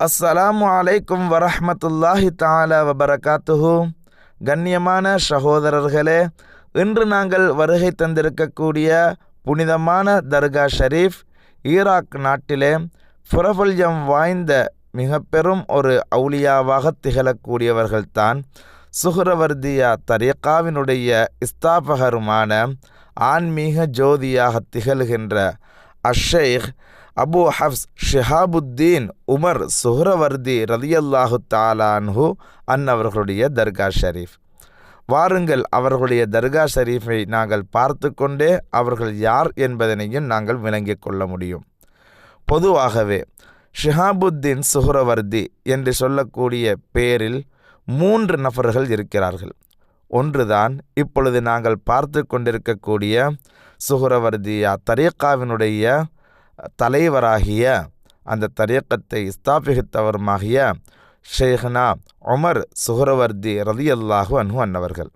அஸ்ஸலாமு அலைக்கும் வரஹமத்துல்லாஹி தாலா வபரகாத்துஹு கண்ணியமான சகோதரர்களே இன்று நாங்கள் வருகை தந்திருக்கக்கூடிய புனிதமான தர்கா ஷரீஃப் ஈராக் நாட்டிலே பிரபல்யம் வாய்ந்த மிக பெரும் ஒரு அவுலியாவாக திகழக்கூடியவர்கள்தான் சுஹ்ரவர்தியா தரியக்காவினுடைய இஸ்தாபகருமான ஆன்மீக ஜோதியாக திகழ்கின்ற அஷேக் Abu Hafs Shihabuddin Umar Suhrawardi ரதியல்லாஹு தாலான்ஹு அன்னவர்களுடைய தர்கா ஷரீஃப் வாருங்கள் அவர்களுடைய தர்கா ஷரீஃபை நாங்கள் பார்த்து கொண்டே அவர்கள் யார் என்பதனையும் நாங்கள் விளங்கிக் கொள்ள முடியும் பொதுவாகவே ஷிஹாபுத்தீன் சுஹ்ரவர்தி என்று சொல்லக்கூடிய பெயரில் மூன்று நபர்கள் இருக்கிறார்கள் ஒன்றுதான் இப்பொழுது நாங்கள் பார்த்து கொண்டிருக்கக்கூடிய சுஹ்ரவர்தியா தரீக்காவினுடைய தலைவராகிய அந்த தரியக்கத்தை ஸ்தாபித்தவருமாகிய ஷேஹ்னா உமர் சுஹரவர்தி ரதி அல்லாஹு அன்ஹு அன்னவர்கள்.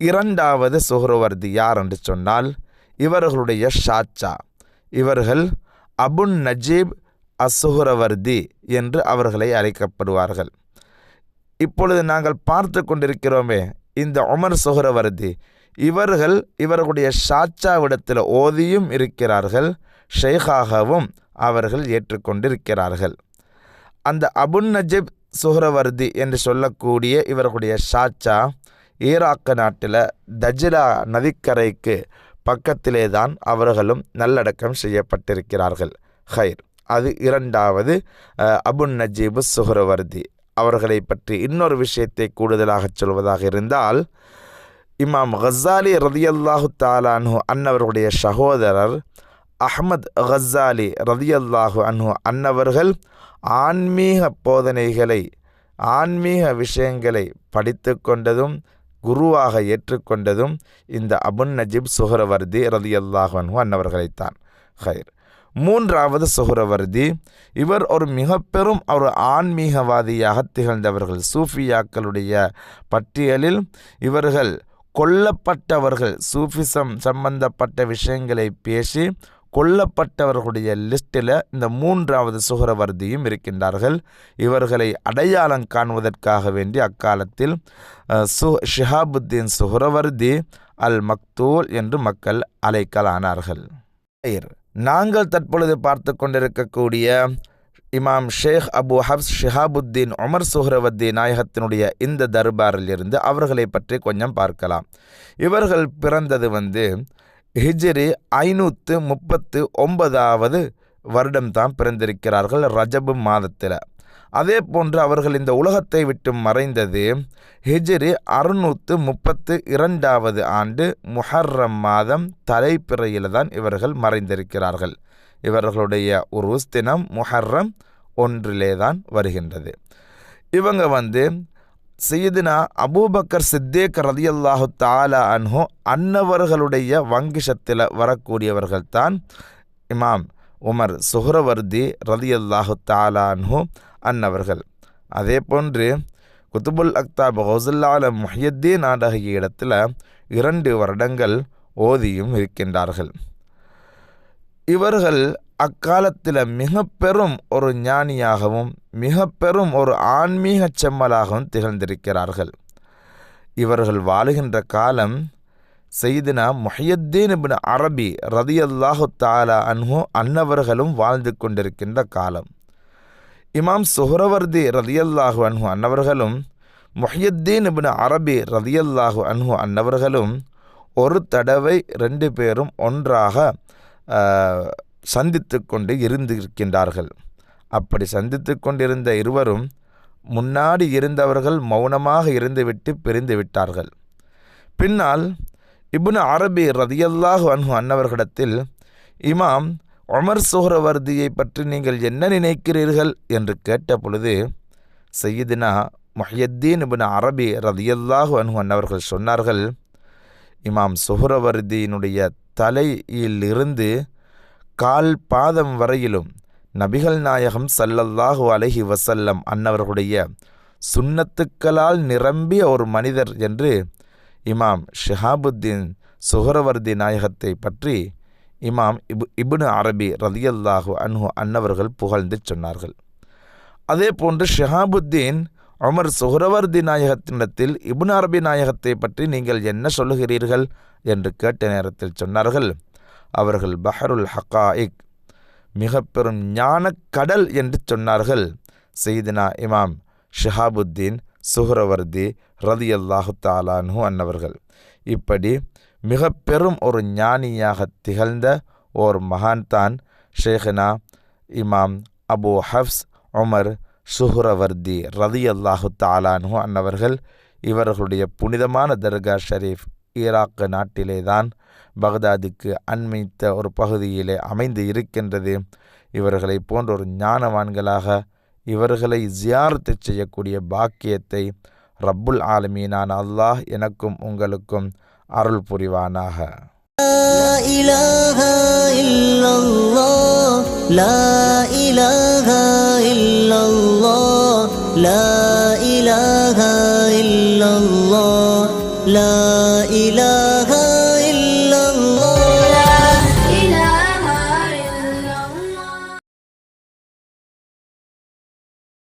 இரண்டாவது சுஹ்ரவர்தி யார் என்று சொன்னால் இவர்களுடைய ஷாச்சா இவர்கள் அபுன் நஜீப் அசுஹரவர்தி என்று அவர்களை அழைக்கப்படுவார்கள். இப்பொழுது நாங்கள் பார்த்து கொண்டிருக்கிறோமே இந்த உமர் சுஹரவர்தி. இவர்கள் இவர்களுடைய ஷாச்சாவிடத்தில் ஓதியும் இருக்கிறார்கள். ஷேகாகவும் அவர்கள் ஏற்றுக்கொண்டிருக்கிறார்கள். அந்த அபுன் நஜீப் சுஹ்ரவர்தி என்று சொல்லக்கூடிய இவர்களுடைய ஷாச்சா ஈராக்கு நாட்டில் தஜிலா நதிக்கரைக்கு பக்கத்திலே தான் அவர்களும் நல்லடக்கம் செய்யப்பட்டிருக்கிறார்கள். ஹைர். அது இரண்டாவது அபுன் நஜீபு சுஹ்ரவர்தி. அவர்களை பற்றி இன்னொரு விஷயத்தை கூடுதலாக சொல்வதாக இருந்தால் இமாம் ஹசாலி ரதியல்லாஹு தாலானு அன்னவர்களுடைய சகோதரர் அஹ்மத் கசாலி ரதியல்லாஹு அன்ஹு அன்னவர்கள் ஆன்மீக போதனைகளை ஆன்மீக விஷயங்களை படித்து கொண்டதும் குருவாக ஏற்றுக்கொண்டதும் இந்த அபுன் நஜீப் சுஹரவர்தி ரதியல்லாஹு அன்ஹு அன்னவர்களைத்தான். ஹைர். மூன்றாவது சுஹரவர்தி இவர் ஒரு மிக பெரும் ஒரு ஆன்மீகவாதியாக திகழ்ந்தவர்கள். சூஃபியாக்களுடைய பட்டியலில் இவர்கள் கொல்லப்பட்டவர்கள். சூஃபிசம் சம்பந்தப்பட்ட விஷயங்களை பேசி கொல்லப்பட்டவர்களுடைய லிஸ்ட்டில் இந்த மூன்றாவது சுகரவர்தியும் இருக்கின்றார்கள். இவர்களை அடையாளம் காண்பதற்காக வேண்டி அக்காலத்தில் சு ஷிஹாபுத்தீன் சுஹரவர்தி அல் மக்தூல் என்று மக்கள் அழைக்கலானார்கள். நாங்கள் தற்பொழுது பார்த்து கொண்டிருக்கக்கூடிய இமாம் ஷேக் அபு ஹப்ஸ் ஷிஹாபுத்தீன் உமர் சுஹ்ரவத்தி நாயகத்தினுடைய இந்த தர்பாரில் இருந்து அவர்களை பற்றி கொஞ்சம் பார்க்கலாம். இவர்கள் பிறந்தது வந்து ஹிஜ்ரி ஐநூற்று முப்பத்து ஒன்பதாவது வருடம்தான் பிறந்திருக்கிறார்கள் ரஜபு மாதத்தில். அதே போன்று அவர்கள் இந்த உலகத்தை விட்டு மறைந்தது ஹிஜ்ரி அறுநூற்று முப்பத்து இரண்டாவது ஆண்டு முஹர்ரம் மாதம் தலைப்பிறையில் தான் இவர்கள் மறைந்திருக்கிறார்கள். இவர்களுடைய உருஸ் தினம் முஹர்ரம் ஒன்றிலே தான் வருகின்றது. இவங்க வந்து செய்தினா அபூபக்கர் சித்தேக் ரதியல்லாஹு தாலா அன்ஹோ அன்னவர்களுடைய வங்கிஷத்தில் வரக்கூடியவர்கள் தான் இமாம் உமர் சுஹ்ரவர்தி ரதியல்லாஹு தாலா அன்ஹோ அன்னவர்கள். அதே போன்று குத்துபுல் அக்தாப் ஹவுசுல்லால முஹியத்தீன் நாடகிய இடத்துல இரண்டு வருடங்கள் ஓதியும் இருக்கின்றார்கள். இவர்கள் அக்காலத்தில் மிக பெரும் ஒரு ஞானியாகவும் மிக பெரும் ஒரு ஆன்மீக செம்மலாகவும் திகழ்ந்திருக்கிறார்கள். இவர்கள் வாழுகின்ற காலம் செய்தினா முஹியத்தீன் இபின் அரபி ரதியல்லாஹு தாலா அன்ஹு அன்னவர்களும் வாழ்ந்து கொண்டிருக்கின்ற காலம். இமாம் சுஹரவர்தி ரதியல்லாஹு அன்ஹு அன்னவர்களும் முஹியத்தீன் இபின் அரபி ரதியல்லாஹு அன்ஹு அன்னவர்களும் ஒரு தடவை ரெண்டு பேரும் ஒன்றாக சந்தித்து கொண்டு இருந்திருக்கின்றார்கள். அப்படி சந்தித்து கொண்டிருந்த இருவரும் முன்னாடி இருந்தவர்கள் மௌனமாக இருந்துவிட்டு பிரிந்து விட்டார்கள். பின்னால் இப்னு அரபி ரதியல்லாஹு அன்ஹு அன்னவர்களிடத்தில் இமாம் ஒமர் சுஹரவர்தியை பற்றி நீங்கள் என்ன நினைக்கிறீர்கள்? என்று கேட்ட பொழுது சையீதினா மொஹியத்தீன் இபின் அரபி ரதியல்லாஹு அன்ஹு அன்னவர்கள் சொன்னார்கள் இமாம் சுஹரவர்தியினுடைய தலையிலிருந்து கால் பாதம் வரையிலும் நபிகள் நாயகம் சல்லல்லாஹு அலஹி வசல்லம் அன்னவர்களுடைய சுண்ணத்துக்களால் நிரம்பிய ஒரு மனிதர் என்று இமாம் ஷிஹாபுத்தீன் சுஹரவர்தி நாயகத்தை பற்றி இமாம் இபு இப்னு அரபி ரதியல்லாஹு அன்ஹு அன்னவர்கள் புகழ்ந்து சொன்னார்கள். அதே போன்று ஷிஹாபுத்தீன் உமர் சுஹரவர்தி நாயகத்தினிடத்தில் இப்னு அரபி நாயகத்தை பற்றி நீங்கள் என்ன சொல்லுகிறீர்கள்? என்று கேட்ட நேரத்தில் சொன்னார்கள் அவர்கள் பஹருல் ஹக்காயிக் மிக பெரும் ஞானக் கடல் என்று சொன்னார்கள். செய்தினா இமாம் ஷிஹாபுத்தீன் சுஹரவர்தி ரதி அல்லாஹு தாலானு அன்னவர்கள். இப்படி மிக பெரும் ஒரு ஞானியாக திகழ்ந்த ஓர் மகான்தான் ஷேஹனா இமாம் அபு ஹப்ஸ் உமர் சுஹுரவர்தி ரதி அல்லாஹு தாலானு அன்னவர்கள். இவர்களுடைய புனிதமான தர்கா ஷரீஃப் ஈராக் நாட்டிலே தான் பகதாதுக்கு அண்மித்த ஒரு பகுதியிலே அமைந்து இருக்கின்றது இவர்களை போன்ற ஒரு ஞானவான்களாக இவர்களை ஜியாரத்து செய்யக்கூடிய பாக்கியத்தை ரப்புல் ஆலமீனான அல்லாஹ் எனக்கும் உங்களுக்கும் அருள் புரிவானாக لا إله إلا الله لا إله إلا الله لا إله إلا الله لا إله